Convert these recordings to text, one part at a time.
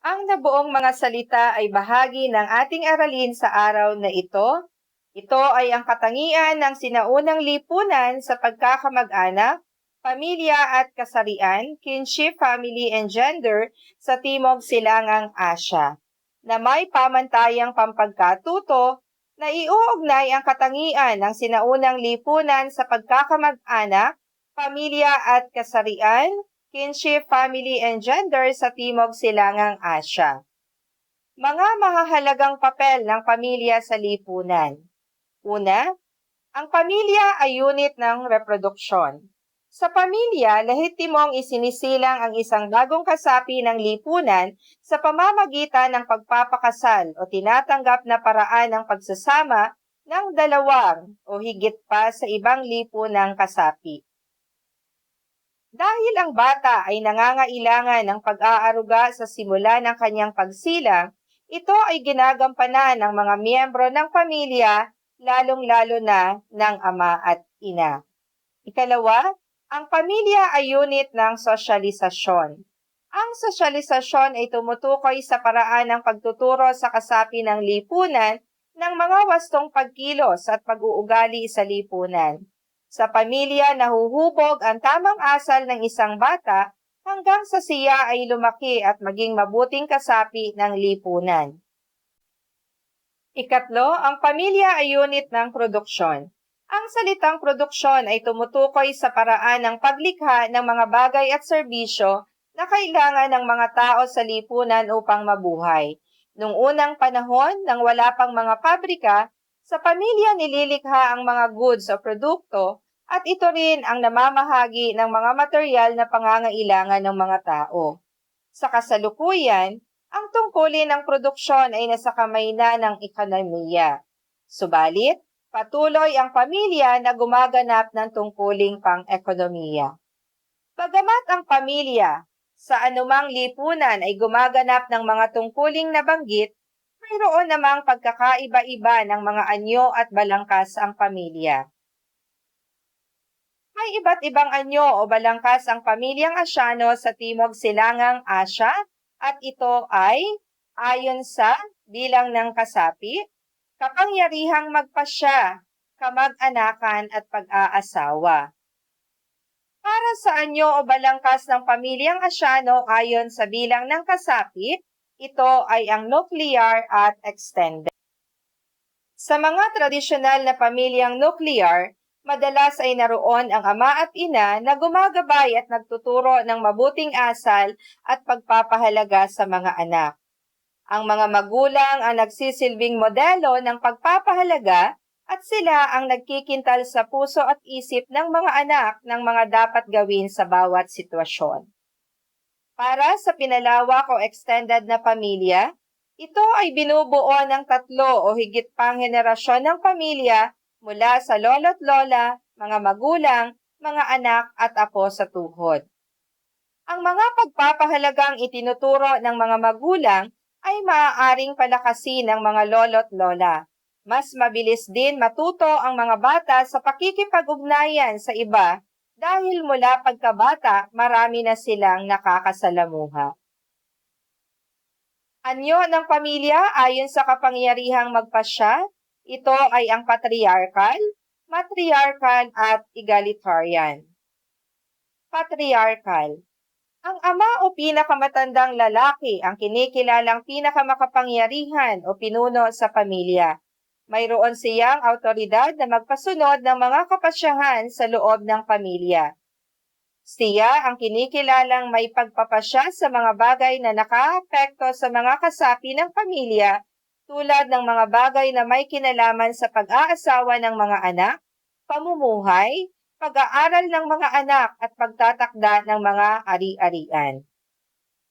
Ang nabuong mga salita ay bahagi ng ating aralin sa araw na ito. Ito ay ang katangian ng sinaunang lipunan sa pagkakamag-anak, pamilya at kasarian, kinship, family, and gender sa Timog Silangang Asya, na may pamantayang pampagkatuto na iuugnay ang katangian ng sinaunang lipunan sa pagkakamag-anak, pamilya at kasarian, kinship, family, and gender sa Timog Silangang Asya. Mga mahahalagang papel ng pamilya sa lipunan. Una, ang pamilya ay unit ng reproduksyon. Sa pamilya, lehitimong isinisilang ang isang bagong kasapi ng lipunan sa pamamagitan ng pagpapakasal o tinatanggap na paraan ng pagsasama ng dalawang o higit pa sa ibang lipunang kasapi. Dahil ang bata ay nangangailangan ng pag-aaruga sa simula ng kanyang pagsilang, ito ay ginagampanan ng mga miyembro ng pamilya, lalong-lalo na ng ama at ina. Ikalawa, ang pamilya ay unit ng sosyalisasyon. Ang sosyalisasyon ay tumutukoy sa paraan ng pagtuturo sa kasapi ng lipunan ng mga wastong pagkilos at pag-uugali sa lipunan. Sa pamilya, nahuhubog ang tamang asal ng isang bata hanggang sa siya ay lumaki at maging mabuting kasapi ng lipunan. Ikatlo, ang pamilya ay unit ng produksyon. Ang salitang produksyon ay tumutukoy sa paraan ng paglikha ng mga bagay at serbisyo na kailangan ng mga tao sa lipunan upang mabuhay. Noong unang panahon, nang wala pang mga pabrika, sa pamilya nililikha ang mga goods o produkto at ito rin ang namamahagi ng mga material na pangangailangan ng mga tao. Sa kasalukuyan, ang tungkulin ng produksyon ay nasa kamay na ng ekonomiya. Subalit, patuloy ang pamilya na gumaganap ng tungkuling pang-ekonomiya. Bagamat ang pamilya sa anumang lipunan ay gumaganap ng mga tungkuling nabanggit, mayroon namang pagkakaiba-iba ng mga anyo at balangkas ang pamilya. May iba't ibang anyo o balangkas ang pamilyang Asyano sa Timog Silangang Asya at ito ay ayon sa bilang ng kasapi, kapangyarihang magpasya, kamag-anakan at pag-aasawa. Para sa anyo o balangkas ng pamilyang Asyano ayon sa bilang ng kasapi, ito ay ang nuclear at extended. Sa mga tradisyonal na pamilyang nuclear, madalas ay naroon ang ama at ina na gumagabay at nagtuturo ng mabuting asal at pagpapahalaga sa mga anak. Ang mga magulang ang nagsisilbing modelo ng pagpapahalaga at sila ang nagkikintal sa puso at isip ng mga anak ng mga dapat gawin sa bawat sitwasyon. Para sa pinalawak o extended na pamilya, ito ay binubuo ng tatlo o higit pang henerasyon ng pamilya mula sa lolo't lola, mga magulang, mga anak at apo sa tuhod. Ang mga pagpapahalagang itinuturo ng mga magulang ay maaaring palakasin ng mga lolo't lola. Mas mabilis din matuto ang mga bata sa pakikipag-ugnayan sa iba dahil mula pagkabata, marami na silang nakakasalamuha. Anyo ng pamilya ayon sa kapangyarihang magpasya, ito ay ang patriarchal, matriarchal at egalitarian. Patriarchal Ang ama o pinakamatandang lalaki ang kinikilalang pinakamakapangyarihan o pinuno sa pamilya mayroon siyang autoridad na magpasunod ng mga kapasyahan sa loob ng pamilya. Siya ang kinikilalang may pagpapasya sa mga bagay na nakaapekto sa mga kasapi ng pamilya tulad ng mga bagay na may kinalaman sa pag-aasawa ng mga anak, pamumuhay, pag-aaral ng mga anak at pagtatakda ng mga ari-arian.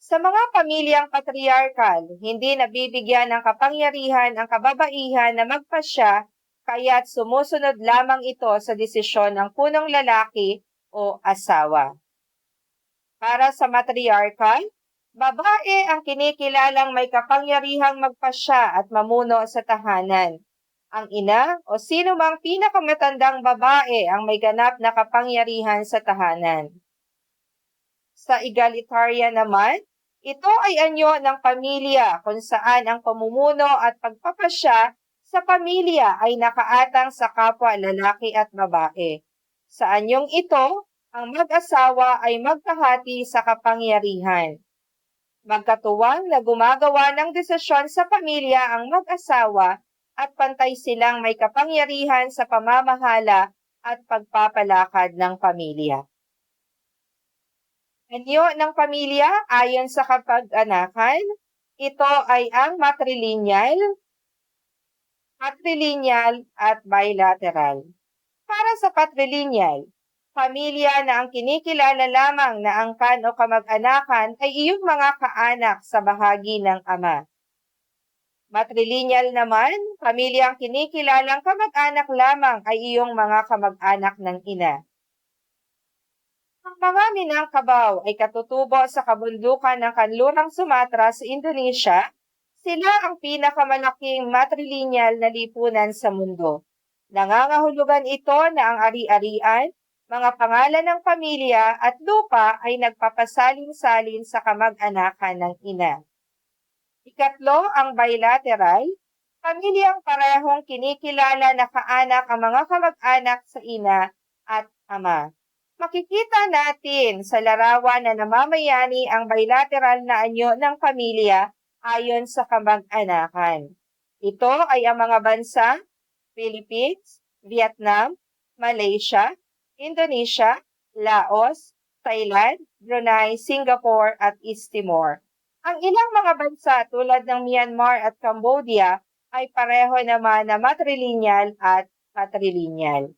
Sa mga pamilyang patriarkal, hindi nabibigyan ng kapangyarihan ang kababaihan na magpasya kaya't sumusunod lamang ito sa desisyon ng punong lalaki o asawa. Para sa matriarkal, babae ang kinikilalang may kapangyarihang magpasya at mamuno sa tahanan. Ang ina o sino mang pinakamatandang babae ang may ganap na kapangyarihan sa tahanan. Sa egalitarian naman, Ito ay anyo ng pamilya kung saan ang pamumuno at pagpapasya sa pamilya ay nakaatang sa kapwa lalaki at babae. Sa anyong ito, ang mag-asawa ay magkahati sa kapangyarihan. Magkatuwang na gumagawa ng desisyon sa pamilya ang mag-asawa at pantay silang may kapangyarihan sa pamamahala at pagpapalakad ng pamilya. Anyo ng pamilya ayon sa kapag-anakan, ito ay ang matrilineal, patrilineal at bilateral. Para sa patrilineal, pamilya na ang kinikilala lamang na angkan o kamag-anakan ay iyong mga kaanak sa bahagi ng ama. Matrilineal naman, pamilyang kinikilalang kamag-anak lamang ay iyong mga kamag-anak ng ina. Ang mga Minangkabau ay katutubo sa kabundukan ng kanlurang Sumatra sa Indonesia. Sila ang pinakamalaking matrilineal na lipunan sa mundo. Nangangahulugan ito na ang ari-arian, mga pangalan ng pamilya at lupa ay nagpapasalin-salin sa kamag-anakan ng ina. Ikatlo, ang bilateral, pamilyang parehong kinikilala na kaanak ang mga kamag-anak sa ina at ama. Makikita natin sa larawan na namamayani ang bilateral na anyo ng pamilya ayon sa kamag-anakan. Ito ay ang mga bansa, Philippines, Vietnam, Malaysia, Indonesia, Laos, Thailand, Brunei, Singapore at East Timor. Ang ilang mga bansa tulad ng Myanmar at Cambodia ay pareho naman na matrilineal at patrilineal.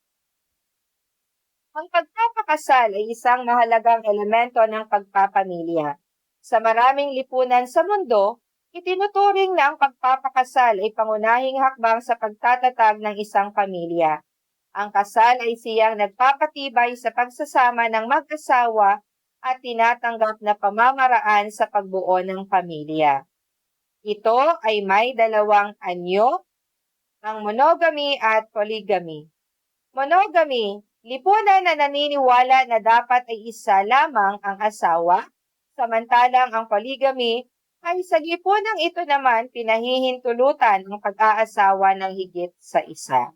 Ang pagpapakasal ay isang mahalagang elemento ng pagpapamilya. Sa maraming lipunan sa mundo, itinuturing na ang pagpapakasal ay pangunahing hakbang sa pagtatatag ng isang pamilya. Ang kasal ay siyang nagpapatibay sa pagsasama ng mag-asawa at tinatanggap na pamamaraan sa pagbuo ng pamilya. Ito ay may dalawang anyo, ang monogamy at polygamy. Monogamy Lipunan na naniniwala na dapat ay isa lamang ang asawa, samantalang ang polygamy ay sa lipunang ito naman pinahihintulutan ang pag-aasawa ng higit sa isa.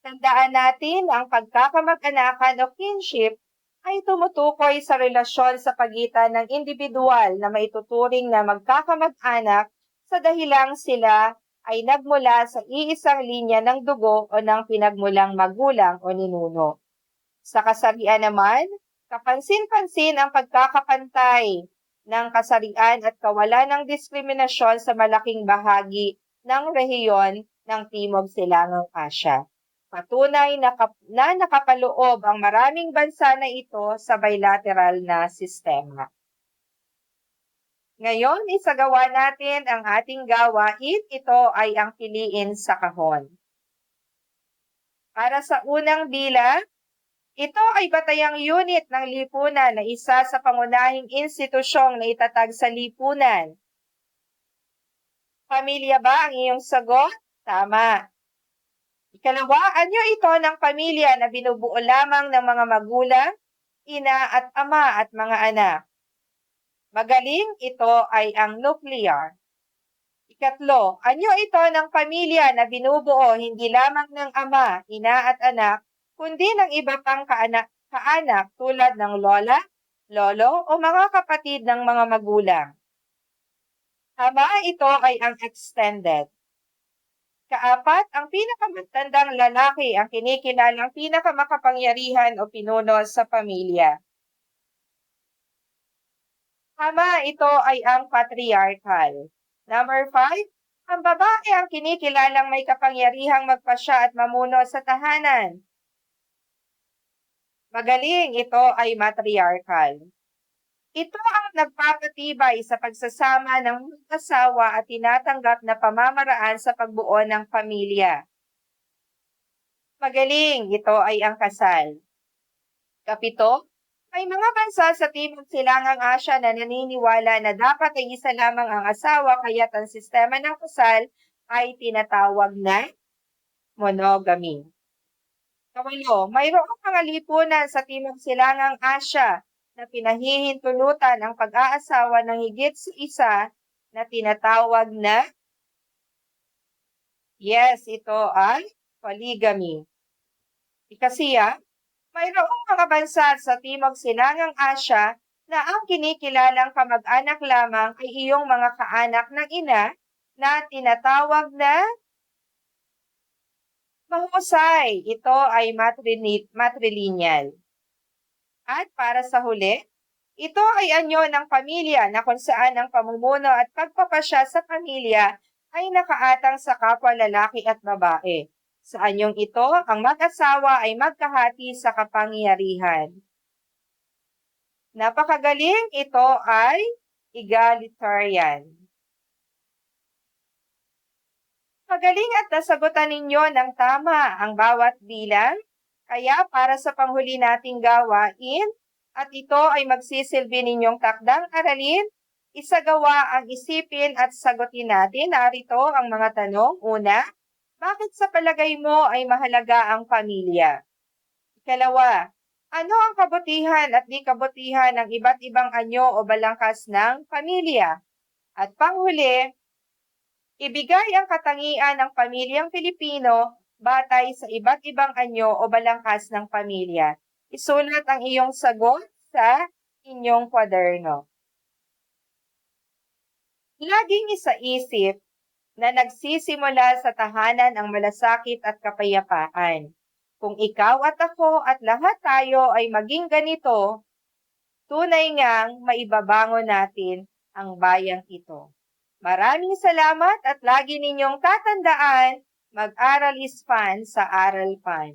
Tandaan natin ang pagkakamag-anakan o kinship ay tumutukoy sa relasyon sa pagitan ng individual na maituturing na magkakamag-anak sa dahilang sila ay nagmula sa iisang linya ng dugo o ng pinagmulang magulang o ninuno. Sa kasarian naman, kapansin-pansin ang pagkakapantay ng kasarian at kawalan ng diskriminasyon sa malaking bahagi ng rehiyon ng Timog Silangang Asya. Patunay na, kap- na nakapaloob ang maraming bansa na ito sa bilateral na sistema. Ngayon, isagawa natin ang ating gawain. Ito ay ang piliin sa kahon. Para sa unang bilang, ito ay batayang unit ng lipunan na isa sa pangunahing institusyong na itatag sa lipunan. Pamilya ba ang iyong sagot? Tama. Ikalawa, anyo ito ng pamilya na binubuo lamang ng mga magulang, ina at ama at mga anak. Magaling, ito ay ang nuclear. Ikatlo, anyo ito ng pamilya na binubuo hindi lamang ng ama, ina at anak, kundi ng iba pang kaanak, kaanak tulad ng lola, lolo o mga kapatid ng mga magulang. Ama, ito ay ang extended. Kaapat, ang pinakamatandang lalaki ang kinikilalang pinakamakapangyarihan o pinuno sa pamilya. Tama, ito ay ang patriarchal. Number five, ang babae ang kinikilalang may kapangyarihang magpasya at mamuno sa tahanan. Magaling, ito ay matriarchal. Ito ang nagpapatibay sa pagsasama ng mag-asawa at tinatanggap na pamamaraan sa pagbuo ng pamilya. Magaling, ito ay ang kasal. Kapito, may mga bansa sa Timog Silangang Asya na naniniwala na dapat ay isa lamang ang asawa kaya't ang sistema ng kasal ay tinatawag na monogamy. Kawalo, mayroong mga lipunan sa Timog Silangang Asya na pinahihintulutan ang pag-aasawa ng higit sa isa na tinatawag na Yes, ito ay polygamy. Ikasiya, mayroong mga bansa sa Timog Silangang Asya na ang kinikilalang kamag-anak lamang ay iyong mga kaanak ng ina na tinatawag na mahusay. Ito ay matrilineal. At para sa huli, ito ay anyo ng pamilya na kung saan ang pamumuno at pagpapasya sa pamilya ay nakaatang sa kapwa lalaki at babae. Sa anyong ito, ang mag-asawa ay magkahati sa kapangyarihan. Napakagaling, ito ay egalitarian. Magaling at nasagutan ninyo ng tama ang bawat bilang, kaya para sa panghuli nating gawain, at ito ay magsisilbi ninyong takdang aralin, isagawa ang isipin at sagutin natin. Narito ang mga tanong. Una, bakit sa palagay mo ay mahalaga ang pamilya? Ikalawa, ano ang kabutihan at di kabutihan ng iba't ibang anyo o balangkas ng pamilya? At panghuli, ibigay ang katangian ng pamilyang Pilipino batay sa iba't ibang anyo o balangkas ng pamilya. Isulat ang iyong sagot sa inyong kwaderno. Laging isaisip na nagsisimula sa tahanan ang malasakit at kapayapaan. Kung ikaw at ako at lahat tayo ay maging ganito, tunay ngang maibabango natin ang bayang ito. Maraming salamat at lagi ninyong tatandaan, mag-aral is fun sa Aral Fun.